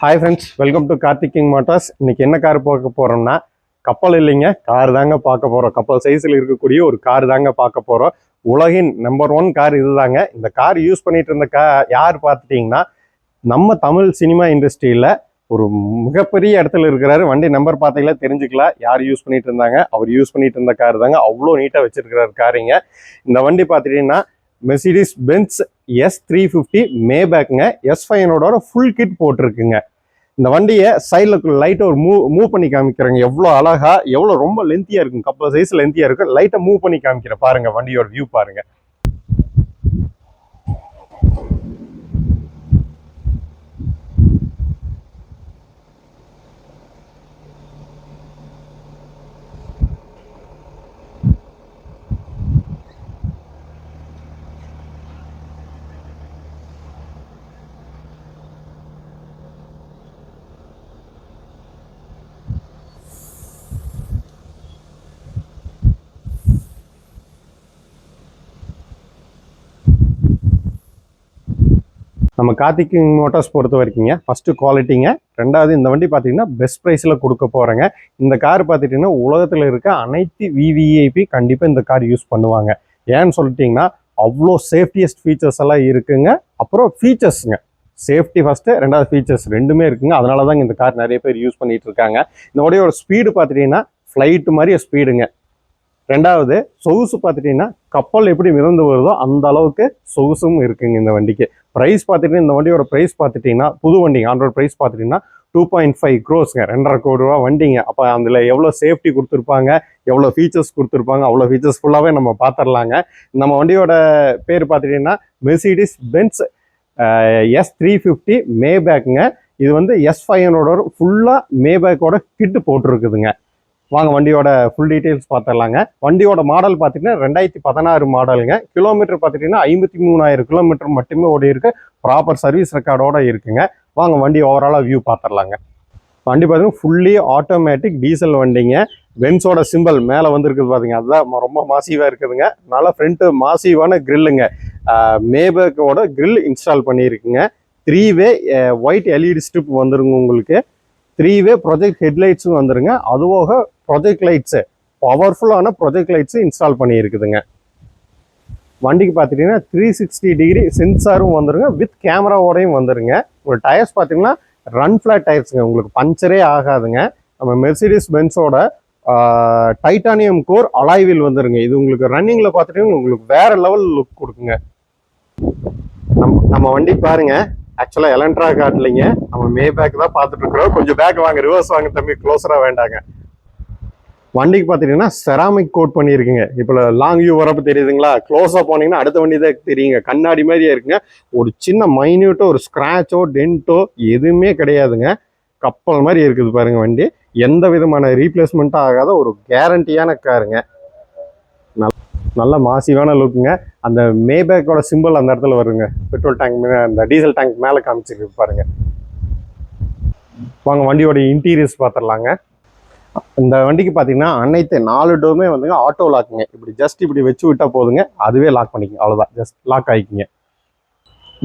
Hi friends welcome to Karthiking motors இன்னைக்கு என்ன car பார்க்க போகிறோம்னா கப்பல் இல்லைங்க. கார் தாங்க பார்க்க போகிறோம் கப்பல் சைஸில் இருக்கக்கூடிய ஒரு கார் தாங்க பார்க்க போகிறோம் உலகின் நம்பர் ஒன் கார் இதுதாங்க. இந்த கார் யூஸ் பண்ணிகிட்டு இருந்த கா யார் பார்த்துட்டிங்கன்னா நம்ம தமிழ் சினிமா இண்டஸ்ட்ரியில் ஒரு மிகப்பெரிய இடத்துல இருக்கிறாரு. வண்டி நம்பர் பார்த்தீங்களா? தெரிஞ்சுக்கலாம். யார் யூஸ் பண்ணிட்டு இருந்தாங்க? அவர் யூஸ் பண்ணிட்டு இருந்த கார் தாங்க. அவ்வளோ நீட்டாக வச்சிருக்கிறாரு காருங்க இந்த வண்டி பார்த்துட்டிங்கன்னா Mercedes Benz S three fifty மே பேக்குங்க எஸ் ஃபைனோட ஃபுல் கிட் போட்டிருக்குங்க. இந்த வண்டியை சைடில் லைட்டை ஒரு மூவ் மூவ் பண்ணி காமிக்கிறேங்க. எவ்வளோ அழகா எவ்வளோ ரொம்ப லென்த்தியாக இருக்கும். கப்பல் சைஸ் லென்த்தியாக இருக்கும். லைட்டை மூவ் பண்ணி காமிக்கிறேன் பாருங்கள் வண்டியோட வியூ பாருங்க. நம்ம கார்த்திக் மோட்டார்ஸ் பொறுத்த வரைக்குங்க ஃபஸ்ட்டு குவாலிட்டிங்க ரெண்டாவது இந்த வண்டி பார்த்தீங்கன்னா பெஸ்ட் ப்ரைஸில் கொடுக்க போகிறேங்க இந்த கார் பார்த்துட்டிங்கன்னா உலகத்தில் இருக்க அனைத்து விவிஐபி கண்டிப்பாக இந்த கார் யூஸ் பண்ணுவாங்க. ஏன்னு சொல்லிட்டிங்கன்னா அவ்வளோ சேஃப்டியஸ்ட் ஃபீச்சர்ஸ் எல்லாம் இருக்குங்க. அப்புறம் ஃபீச்சர்ஸுங்க சேஃப்டி ஃபஸ்ட்டு ரெண்டாவது ஃபீச்சர்ஸ் ரெண்டுமே இருக்குங்க. அதனால தாங்க இந்த கார் நிறைய பேர் யூஸ் பண்ணிகிட்டு இருக்காங்க. இந்த வண்டியோட ஸ்பீடு பார்த்துட்டிங்கன்னா ஃப்ளைட்டு மாதிரி ஸ்பீடுங்க ரெண்டாவது சொகுசு பார்த்துட்டிங்கன்னா கப்பல் எப்படி மிதந்து வருதோ அந்த அளவுக்கு சொகுசும் இருக்குங்க இந்த வண்டிக்கு. ப்ரைஸ் பார்த்துட்டு இந்த வண்டியோட ப்ரைஸ் பார்த்துட்டிங்கன்னா புது வண்டிங்க ஆண்ட்ராய்ட் ப்ரைஸ் பார்த்துட்டிங்கன்னா டூ பாயிண்ட் ஃபைவ் க்ரோஸ்ங்க ரெண்டரை கோடி ரூபா வண்டிங்க. அப்போ அதில் எவ்வளோ சேஃப்டி கொடுத்துருப்பாங்க எவ்வளோ ஃபீச்சர்ஸ் கொடுத்துருப்பாங்க அவ்வளோ ஃபீச்சர்ஸ் ஃபுல்லாகவே நம்ம பார்த்துடலாங்க. நம்ம வண்டியோட பேர் பார்த்துட்டிங்கன்னா Mercedes Benz S three fifty மேபேக்குங்க இது வந்து எஸ் ஃபைவனோட ஃபுல்லாக மேபேக்கோட கிட்டு போட்டிருக்குதுங்க. வாங்க வண்டியோட ஃபுல் டீட்டெயில்ஸ் பார்த்துடலாங்க வண்டியோட மாடல் பார்த்தீங்கன்னா ரெண்டாயிரத்தி பதினாறு மாடலுங்க கிலோமீட்டர் பார்த்துட்டிங்கன்னா ஐம்பத்தி மூணாயிரம் கிலோமீட்டர் மட்டுமே ஓடி இருக்கு. ப்ராப்பர் சர்வீஸ் ரெக்கார்டோட இருக்குங்க. வாங்க வண்டி ஓவராலாக வியூ பார்த்துடலாங்க வண்டி பார்த்தீங்கன்னா ஃபுல்லி ஆட்டோமேட்டிக் டீசல் வண்டிங்க. பென்ஸோட சிம்பிள் மேலே வந்துருக்குது பாத்தீங்க. அதுதான் ரொம்ப மாசிவாக இருக்குதுங்க. நல்லா ஃப்ரண்ட்டு மாசிவான கிரில்லுங்க மேபேக்கோட grill install பண்ணியிருக்குங்க. Three way white LED strip வந்துருங்க உங்களுக்கு. த்ரீ வே ப்ரொஜெக்ட் ஹெட்லைட்ஸும் வந்துருங்க. அதுபோக ப்ரொஜெக்ட் லைட்ஸு பவர்ஃபுல்லான ப்ரொஜெக்ட் லைட்ஸு இன்ஸ்டால் பண்ணியிருக்குதுங்க. வண்டிக்கு பார்த்துட்டிங்கன்னா த்ரீ சிக்ஸ்டி டிகிரி சென்சாரும் வந்துருங்க வித் கேமராவோடையும் வந்துருங்க. ஒரு டயர்ஸ் பார்த்தீங்கன்னா ரன் ஃப்ளாட் டயர்ஸுங்க உங்களுக்கு பஞ்சரே ஆகாதுங்க. நம்ம மெர்சிடிஸ் பென்ஸோட டைட்டானியம் கோர் அலாய்வில் வந்துருங்க. இது உங்களுக்கு ரன்னிங்கில் பார்த்துட்டிங்கன்னா உங்களுக்கு வேறு லெவல் லுக் கொடுக்குங்க. நம்ம நம்ம வண்டி பாருங்க. ஆக்சுவலாக எலன்ட்ரா காட்டலைங்க. நம்ம மே பேக் தான் பார்த்துட்டு இருக்கிறோம். கொஞ்சம் பேக் வாங்க ரிவர்ஸ் வாங்க தம்பி. க்ளோஸராக வேண்டாங்க. வண்டிக்கு பார்த்துட்டிங்கன்னா செராமிக் கோட் பண்ணியிருக்குங்க. இப்போ லாங் வியூ வரப்ப தெரியுதுங்களா? க்ளோஸாக போனீங்கன்னா அடுத்த வண்டி தான் தெரியுங்க. கண்ணாடி மாதிரியே இருக்குங்க. ஒரு சின்ன மைன்யூட்டோ ஒரு ஸ்க்ராச்சோ டென்ட்டோ எதுவுமே கிடையாதுங்க. கப்பல் மாதிரி இருக்குது பாருங்க வண்டி. எந்த விதமான ரீப்ளேஸ்மெண்ட்டும் ஆகாத ஒரு கேரண்டியான காருங்க நல்- நல்ல மாசிவான லுக்குங்க அந்த மேபேக்கோட சிம்பிள் அந்த இடத்துல வருங்க. பெட்ரோல் டேங்க் மேலே அந்த டீசல் டேங்க் மேலே காமிச்சிருக்கு பாருங்க. வாங்க வண்டியோட இன்டீரியர்ஸ் பார்த்துடலாங்க இந்த வண்டிக்கு பார்த்தீங்கன்னா அனைத்து நாலு டோருமே வந்துங்க ஆட்டோ லாக்குங்க இப்படி ஜஸ்ட் இப்படி வச்சு விட்டால் போதுங்க. அதுவே லாக் பண்ணிக்கங்க. அவ்வளோதான் ஜஸ்ட் லாக் ஆகிக்கிங்க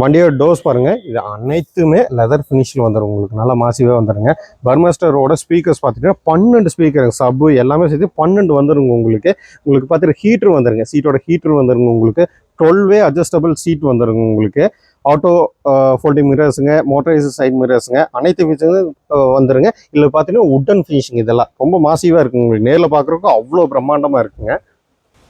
வண்டியோட டோர்ஸ் பாருங்கள் இது அனைத்துமே லெதர் ஃபினிஷில் வந்துடும் உங்களுக்கு நல்லா மாசிவே வந்துடுங்க பர்மஸ்டரோட ஸ்பீக்கர்ஸ் பார்த்துட்டீங்கன்னா பன்னெண்டு ஸ்பீக்கருங்க சப்பு எல்லாமே சேர்த்து பன்னெண்டு வந்துருங்க உங்களுக்கு. உங்களுக்கு பார்த்துட்டு ஹீட்ரு வந்துருங்க. சீட்டோட ஹீட்ரு வந்துருங்க உங்களுக்கு. டுவெல்வே அட்ஜஸ்டபிள் சீட் வந்துருங்க உங்களுக்கு. ஆட்டோ ஃபோல்டிங் மிரர்ஸுங்க மோட்டரைஸ் சைட் மிரர்ஸுங்க அனைத்து ஃபீச்சரும் வந்துருங்க. இதில் பார்த்தீங்கன்னா உட்டன் ஃபினிஷிங் இதெல்லாம். ரொம்ப மாசிவாக இருக்குங்க உங்களுக்கு. நேரில் பார்க்குறதுக்கு அவ்வளோ பிரம்மாண்டமாக இருக்குங்க.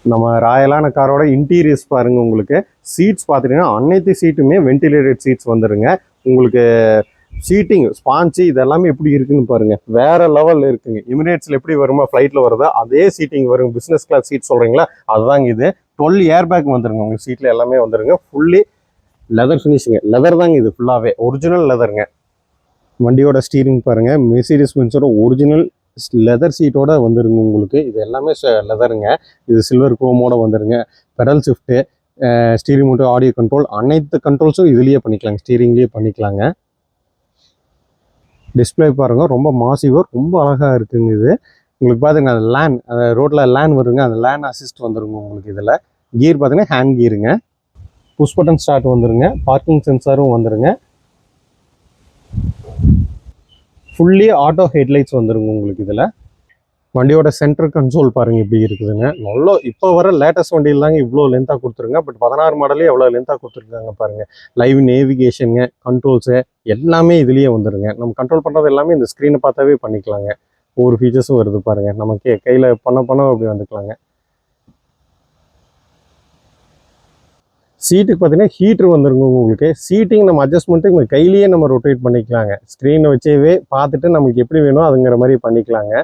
நம்ம ராயலான காரோட இன்டீரியர்ஸ் பாருங்கள் உங்களுக்கு. சீட்ஸ் பார்த்துட்டிங்கன்னா அனைத்து சீட்டுமே வென்டிலேட்டட் சீட்ஸ் வந்துருங்க. உங்களுக்கு சீட்டிங் ஸ்பான்ச்சு இதெல்லாமே எப்படி இருக்குன்னு பாருங்க. வேறு லெவலில் இருக்குங்க. இமிரேட்ஸில் எப்படி வருமா ஃப்ளைட்டில் வருதோ அதே சீட்டிங் வரும். பிஸ்னஸ் கிளாஸ் சீட் சொல்கிறீங்களா அதுதாங்க இது. டுவெல் ஏர் பேக் வந்துருங்க உங்கள் சீட்டில் எல்லாமே வந்துருங்க. ஃபுல்லி லெதர் ஃபினிஷிங்க லெதர் தாங்க இது ஃபுல்லாவே ஒரிஜினல் லெதருங்க வண்டியோட ஸ்டீரிங் பாருங்க. மெர்சிடிஸ் பென்ஸோட ஒரிஜினல் லெதர் சீட்டோட வந்துருங்க உங்களுக்கு. இது எல்லாமே லெதருங்க இது சில்வர் குரோமோட வந்துருங்க. Paddle shift steering motor audio control அனைத்து கண்ட்ரோல்ஸும் இதுலேயே பண்ணிக்கலாங்க. ஸ்டீரிங்லேயே பண்ணிக்கலாங்க. டிஸ்ப்ளே பாருங்க. ரொம்ப மாசிவாக ரொம்ப அழகாக இருக்குங்க இது. உங்களுக்கு பார்த்தீங்கன்னா அந்த லேன் அந்த ரோட்டில் லேன் வருங்க. அந்த லேன் அசிஸ்ட் வந்துருங்க உங்களுக்கு இதில். கியர் பார்த்தீங்கன்னா ஹேண்ட் கீருங்க புஷ் பட்டன் ஸ்டார்ட் வந்துருங்க. பார்க்கிங் சென்சாரும் வந்துருங்க. ஃபுல்லி ஆட்டோ ஹெட்லைட்ஸ் வந்துருங்க உங்களுக்கு இதில். வண்டியோட சென்டர் கன்சோல் பாருங்க இப்படி இருக்குதுங்க. நல்லா இப்போ வர லேட்டஸ்ட் வண்டியில் தாங்க இவ்வளோ லென்த்தாக கொடுத்துருங்க பட் பதினாறு மாடலே எவ்வளோ லென்த்தாக கொடுத்துருக்காங்க பாருங்கள் லைவ் நேவிகேஷனுங்க கண்ட்ரோல்ஸு எல்லாமே இதுலேயே வந்துருங்க. நம்ம கண்ட்ரோல் பண்ணுறது எல்லாமே இந்த ஸ்க்ரீனை பார்த்தாவே பண்ணிக்கலாங்க. ஒவ்வொரு ஃபீச்சர்ஸும் வருது பாருங்கள் நமக்கு கையில் பண்ண பண்ண அப்படி வந்துக்கலாங்க. சீட்டுக்கு பார்த்தீங்கன்னா ஹீட்ரு வந்துருங்க உங்களுக்கு. சீட்டிங் நம்ம அட்ஜஸ்ட்மெண்ட்டு உங்களுக்கு கையிலேயே நம்ம ரொட்டேட் பண்ணிக்கலாங்க. ஸ்க்ரீனை வச்சேவே பார்த்துட்டு நமக்கு எப்படி வேணும் அதுங்கிற மாதிரி பண்ணிக்கலாங்க.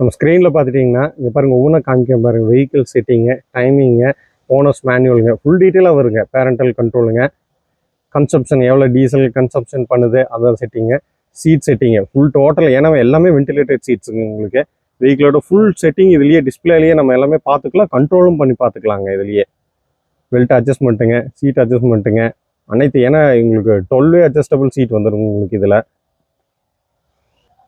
நம்ம ஸ்க்ரீனில் பார்த்துட்டிங்கன்னா இங்கே பாருங்கள் ஒவ்வொன்றா காமிக்க பாருங்கள் வெஹிக்கிள் செட்டிங்கு டைமிங்கு ஓனர்ஸ் மேனுவலுங்க ஃபுல் டீட்டெயிலாக வருங்க. பேரண்டல் கண்ட்ரோலுங்க கன்சப்ஷன் எவ்வளோ டீசல் கன்சப்ஷன் பண்ணுது அதான் setting seat setting full total ஏன்னா எல்லாமே வென்டிலேட்டட் சீட்ஸுங்க உங்களுக்கு. வெஹிக்கிளோட ஃபுல் செட்டிங் இதுலேயே டிஸ்பிளேலேயே நம்ம எல்லாமே பார்த்துக்கலாம் கண்ட்ரோலும் பண்ணி பார்த்துக்கலாங்க இதுலேயே. பெல்ட் அட்ஜஸ்ட்மெண்ட்டுங்க சீட் அட்ஜஸ்ட்மெண்ட்டுங்க அனைத்து ஏன்னா உங்களுக்கு டுவெல்வே அட்ஜஸ்டபிள் சீட் வந்துடும் உங்களுக்கு இதில்.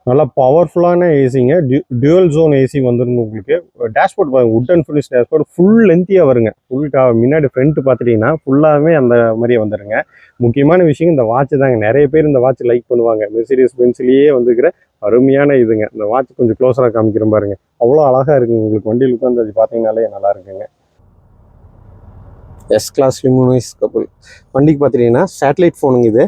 நல்லா பவர்ஃபுல்லான ஏசிங்க டியூவல் ஜோன் ஏசி வந்துடும் உங்களுக்கு. டேஷ்போர்ட் பாருங்க wood and finish dashboard full லென்த்தியாக வருங்க. ஃபுல் முன்னாடி ஃப்ரண்ட் பார்த்துட்டிங்கன்னா ஃபுல்லாகவே அந்த மாதிரியே வந்துடுங்க முக்கியமான விஷயம் இந்த வாட்ச் தாங்க. நிறைய பேர் இந்த வாட்ச் லைக் பண்ணுவாங்க. மெர்சிடிஸ் பென்சிலேயே வந்துக்கிற அருமையான இதுங்க. இந்த வாட்ச் கொஞ்சம் க்ளோஸராக காமிக்கிற பாருங்க. அவ்வளோ அழகாக இருக்குங்க. உங்களுக்கு வண்டியில் உட்காந்து அது பார்த்தீங்கனாலே நல்லா இருக்குங்க. எஸ் கிளாஸ் லிமோனைஸ் கப்பல் வண்டிக்கு பார்த்துட்டிங்கன்னா சேட்டலைட் ஃபோனுங்க இது.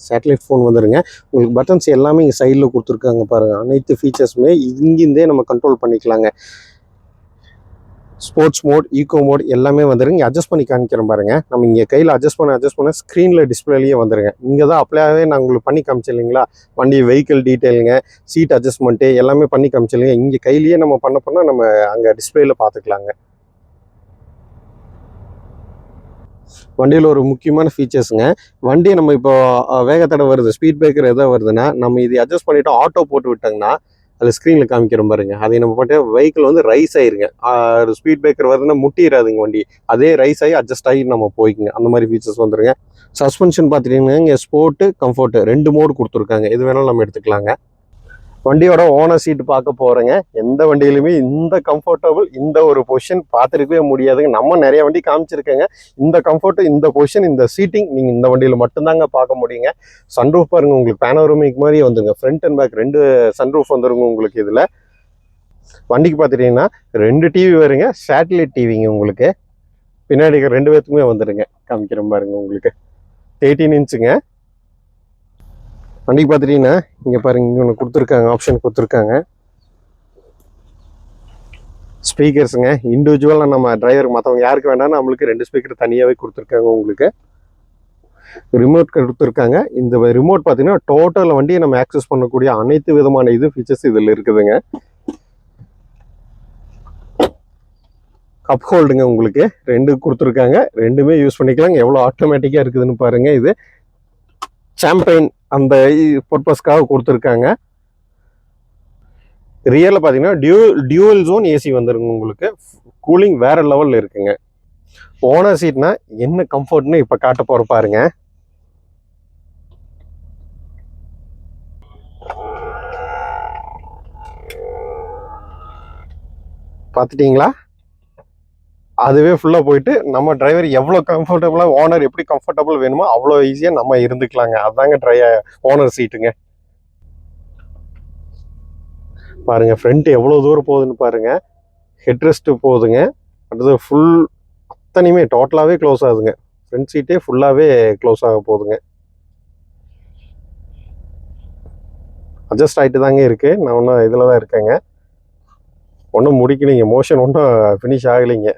சேட்டலைட் ஃபோன் வந்துடுங்க உங்களுக்கு பட்டன்ஸ் எல்லாமே இங்கே சைடில் கொடுத்துருக்காங்க பாருங்கள் அனைத்து ஃபீச்சர்ஸுமே இங்கிருந்தே நம்ம கண்ட்ரோல் பண்ணிக்கலாங்க. ஸ்போர்ட்ஸ் மோட் ஈகோ மோட் எல்லாமே வந்துருங்க. அட்ஜஸ்ட் பண்ணி காமிக்கிறோம் பாருங்க. நம்ம இங்கே கையில் அட்ஜஸ்ட் பண்ண அட்ஜஸ்ட் பண்ண ஸ்க்ரீனில் டிஸ்பிளேலேயே வந்துருங்க. இங்கே தான் அப்ளையாகவே நான் உங்களுக்கு பண்ணி காமிச்சேன் இல்லைங்களா வண்டி வெஹிக்கிள் டீட்டெயிலுங்க சீட் அட்ஜஸ்ட்மெண்ட்டு எல்லாமே பண்ணி காமிச்சில்லைங்க இங்கே கையிலேயே நம்ம பண்ண பண்ணால் நம்ம அங்கே டிஸ்பிளேயில் பார்த்துக்கலாங்க வண்டியில் ஒரு முக்கியமான ஃபீச்சர்ஸுங்க வண்டி நம்ம இப்போ வேகத்தடை வருது ஸ்பீட் பிரேக்கர் எதாவது வருதுன்னா நம்ம இது அட்ஜஸ்ட் பண்ணிவிட்டு ஆட்டோ போட்டு விட்டோங்கன்னா அதில் ஸ்க்ரீனில் காமிக்கிறோம் பாருங்க அதை நம்ம பண்ணிட்டு வெஹிக்கிள் வந்து ரைஸ் ஆயிருங்க. ஸ்பீட் பிரேக்கர் வருதுன்னா முட்டிடாதுங்க வண்டி. அதே ரைஸ் ஆகி அட்ஜஸ்ட் ஆகி நம்ம போய்க்குங்க. அந்த மாதிரி ஃபீச்சர்ஸ் வந்துருங்க. சஸ்பென்ஷன் பார்த்துட்டிங்கன்னா இங்கே ஸ்போர்ட்டு கம்ஃபர்ட்டு ரெண்டு மோடு கொடுத்துருக்காங்க. எது வேணாலும் நம்ம எடுத்துக்கலாங்க. வண்டியோட ஓனர் சீட் பார்க்க போகிறேங்க எந்த வண்டியிலுமே இந்த கம்ஃபர்டபுள் இந்த ஒரு பொசிஷன் பார்த்துருக்கவே முடியாதுங்க. நம்ம நிறைய வண்டி காமிச்சிருக்கேங்க. இந்த கம்ஃபர்ட் இந்த பொசிஷன் இந்த சீட்டிங் நீங்கள் இந்த வண்டியில் மட்டும்தாங்க பார்க்க முடியுங்க. சன்ரூஃப் பாருங்க உங்களுக்கு பேனோரமிக் மாதிரி வந்துருங்க ஃப்ரண்ட் அண்ட் பேக் ரெண்டு சன்ரூஃப் வந்துருங்க உங்களுக்கு இதில். வண்டிக்கு பார்த்துட்டிங்கன்னா ரெண்டு டிவி வருங்க. சேட்டலைட் டிவிங்க உங்களுக்கு. பின்னாடி ரெண்டு பேத்துக்குமே வந்துருங்க. காமிக்கிற பாருங்க உங்களுக்கு. தேர்ட்டீன் இன்ச்சுங்க வண்டிக்கு பார்த்துட்டிங்கன்னா இங்கே பாருங்க இங்கே ஒன்று கொடுத்துருக்காங்க ஆப்ஷன் கொடுத்துருக்காங்க. ஸ்பீக்கர்ஸுங்க இண்டிவிஜுவலாக நம்ம டிரைவருக்கு மற்றவங்க யாருக்கு வேணாலும் நம்மளுக்கு ரெண்டு ஸ்பீக்கர் தனியாகவே கொடுத்துருக்காங்க உங்களுக்கு. ரிமோட் கொடுத்துருக்காங்க. இந்த ரிமோட் பார்த்தீங்கன்னா டோட்டல் வண்டியை நம்ம ஆக்சஸ் பண்ணக்கூடிய அனைத்து விதமான இது ஃபீச்சர்ஸ் இதில் இருக்குதுங்க. கப் ஹோல்டுங்க உங்களுக்கு ரெண்டு கொடுத்துருக்காங்க. ரெண்டுமே யூஸ் பண்ணிக்கலாங்க. எவ்வளோ ஆட்டோமேட்டிக்காக இருக்குதுன்னு பாருங்கள் இது. சாம்பைன் அந்த பர்பஸ்க்காக கொடுத்துருக்காங்க. ரியலில் பார்த்தீங்கன்னா டியூ டியூவல் ஜோன் ஏசி வந்துருங்க உங்களுக்கு. கூலிங் வேறு லெவலில் இருக்குங்க. ஓனர் சீட்னா என்ன கம்ஃபர்ட்னு இப்போ காட்ட போகிற பாருங்க. பார்த்துட்டீங்களா அதுவே ஃபுல்லாக போயிட்டு நம்ம டிரைவர் எவ்வளோ கம்ஃபர்டபுளாக ஓனர் எப்படி கம்ஃபர்டபுள் வேணுமோ அவ்வளோ ஈஸியாக நம்ம இருந்துக்கலாங்க. அதாங்க ட்ரை ஓனர் சீட்டுங்க பாருங்க ஃப்ரண்ட் எவ்வளோ தூரம் போகுதுன்னு பாருங்க. ஹெட்ரெஸ்ட்டு போகுதுங்க அடுத்தது ஃபுல் அத்தனையுமே டோட்டலாகவே க்ளோஸ் ஆகுதுங்க. ஃப்ரண்ட் சீட்டே ஃபுல்லாகவே க்ளோஸ் ஆக போகுதுங்க. அட்ஜஸ்ட் ஆகிட்டு தாங்க இருக்குது நான் ஒன்றும் இதில் தான் இருக்கேங்க. ஒன்றும் முடிக்கலைங்க. மோஷன் ஒன்றும் ஃபினிஷ் ஆகலைங்க.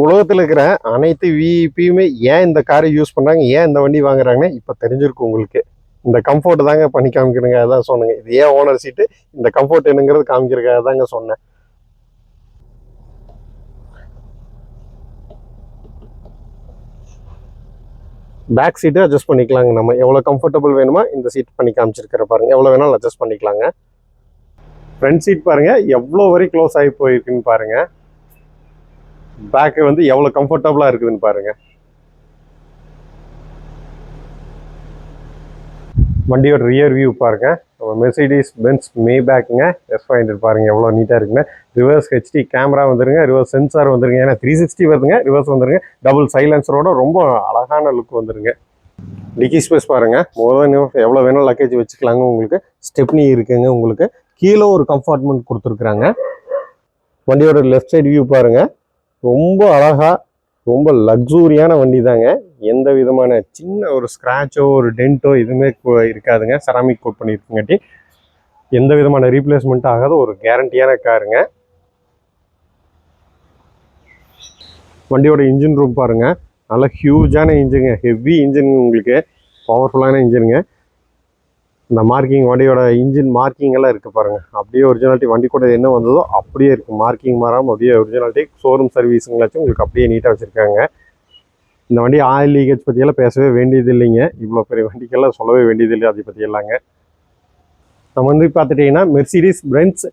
உலகத்தில் இருக்கிற அனைத்து விஇபியுமே ஏன் இந்த காரை யூஸ் பண்ணுறாங்க ஏன் இந்த வண்டி வாங்குறாங்கன்னு இப்போ தெரிஞ்சிருக்கும் உங்களுக்கு. இந்த கம்ஃபர்ட் தாங்க பண்ணி காமிக்கிறேங்க அதான் சொன்னேங்க. இது ஏன் ஓனர் சீட்டு இந்த கம்ஃபர்ட் என்னங்கிறது காமிக்கிறக்காக தாங்க சொன்னேன். பேக் சீட்டு அட்ஜஸ்ட் பண்ணிக்கலாங்க நம்ம. எவ்வளோ கம்ஃபர்டபுள் வேணுமோ இந்த சீட் பண்ணி காமிச்சிருக்கிற பாருங்கள் எவ்வளோ வேணாலும் அட்ஜஸ்ட் பண்ணிக்கலாங்க. ஃப்ரண்ட் சீட் பாருங்கள் எவ்வளோ வரை க்ளோஸ் ஆகி போயிருக்குன்னு பாருங்கள் பேக்கு வந்து எவ்வளோ கம்ஃபர்டபுளாக இருக்குதுன்னு பாருங்க. வண்டியோட ரியர் வியூ பாருங்க. நம்ம மெர்சிடிஸ் பென்ஸ் மே பேக்குங்க எஸ் ஃபைவ் ஹண்ட்ரட் பாருங்க எவ்வளோ நீட்டாக இருக்குங்க. ரிவர்ஸ் ஹெச்டி கேமரா வந்துருங்க ரிவர்ஸ் சென்சார் வந்துருங்க. ஏன்னா த்ரீ சிக்ஸ்டி வருதுங்க ரிவர்ஸ் வந்துருங்க. டபுள் சைலன்சரோட ரொம்ப அழகான லுக் வந்துருங்க. டிக்கி ஸ்பேஸ் பாருங்க. முதல் எவ்வளோ வேணும் லக்கேஜ் வச்சுக்கலாங்க உங்களுக்கு. ஸ்டெப்னி இருக்குங்க உங்களுக்கு. கீழே ஒரு கம்பார்ட்மெண்ட் கொடுத்துருக்குறாங்க. வண்டியோட லெஃப்ட் சைடு வியூ பாருங்கள் ரொம்ப அழகாக ரொம்ப லக்ஸூரியான வண்டி தாங்க எந்த விதமான சின்ன ஒரு ஸ்க்ராச்சோ ஒரு டென்ட்டோ எதுவுமே இருக்காதுங்க. செராமிக் கோட் பண்ணியிருக்குங்காட்டி எந்த விதமான ரீப்ளேஸ்மெண்ட் ஆகாத ஒரு கேரண்டியான காருங்க வண்டியோட இன்ஜின் ரூம் பாருங்கள் நல்ல ஹியூஜான இன்ஜினுங்க ஹெவி இன்ஜின் உங்களுக்கு பவர்ஃபுல்லான இன்ஜினுங்க இந்த மார்க்கிங் வண்டியோட இன்ஜின் மார்க்கிங் எல்லாம் இருக்குது பாருங்கள் அப்படியே ஒரிஜினாலிட்டி வண்டி கூட என்ன வந்ததோ அப்படியே இருக்குது மார்க்கிங் மாறாமல் அப்படியே ஒரிஜினாலிட்டி ஷோரூம் சர்வீஸுங்களாச்சும் உங்களுக்கு அப்படியே நீட்டாக வச்சுருக்காங்க. இந்த வண்டி ஆயில் லீக்கேஜ் பற்றியெல்லாம் பேசவே வேண்டியது இல்லைங்க. இவ்வளோ பெரிய வண்டிக்கெல்லாம் சொல்லவே வேண்டியது இல்லை அதை பற்றி எல்லாங்க. நம்ம வந்து பார்த்துட்டிங்கன்னா Mercedes Benz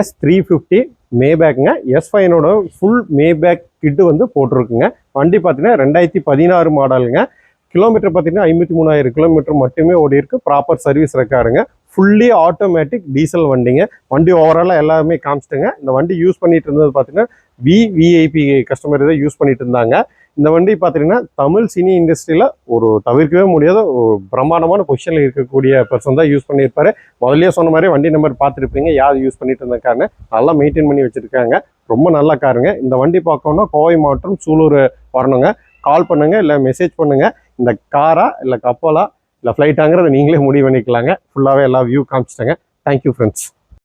S three fifty மேபேக்குங்க S ஃபைனோட ஃபுல் மேபேக் கிட்டு வந்து போட்டிருக்குங்க. வண்டி பார்த்தீங்கன்னா ரெண்டாயிரத்தி பதினாறு மாடலுங்க கிலோமீட்டர் பார்த்தீங்கன்னா ஐம்பத்தி மூணாயிரம் கிலோமீட்டர் மட்டுமே ஓடி இருக்கு. ப்ராப்பர் சர்வீஸ் ரெக்கார்டுங்க ஃபுல்லி ஆட்டோமேட்டிக் டீசல் வண்டிங்க. வண்டி ஓவராலாக எல்லாமே காமிச்சிட்டுங்க. இந்த வண்டி யூஸ் பண்ணிட்டு இருந்தது பார்த்தீங்கன்னா வி விஐபி கஸ்டமர் தான் யூஸ் பண்ணிட்டு இருந்தாங்க. இந்த வண்டி பார்த்தீங்கன்னா தமிழ் சினி இண்டஸ்ட்ரியில் ஒரு தவிர்க்கவே முடியாத ஒரு பிரம்மாண்டமான பொசிஷனில் இருக்கக்கூடிய பர்சன் தான் யூஸ் பண்ணியிருப்பாரு. முதலே சொன்ன மாதிரி வண்டி நம்பர் பார்த்துருப்பீங்க. யார் யூஸ் பண்ணிட்டு இருந்த காருன்னு நல்லா மெயின்டைன் பண்ணி வச்சுருக்காங்க. ரொம்ப நல்ல காருங்க. இந்த வண்டி பார்க்கணும்னா கோவை மாவட்டம் சூலூர் வரணுங்க. கால் பண்ணுங்கள் இல்லை மெசேஜ் பண்ணுங்கள் இந்த காரா இல்லை கப்பலா இல்லை ஃப்ளைட்டாங்கிறத நீங்களே முடிவு பண்ணிக்கலாங்க. ஃபுல்லாகவே எல்லா வியூ காமிச்சிட்டாங்க. Thank you friends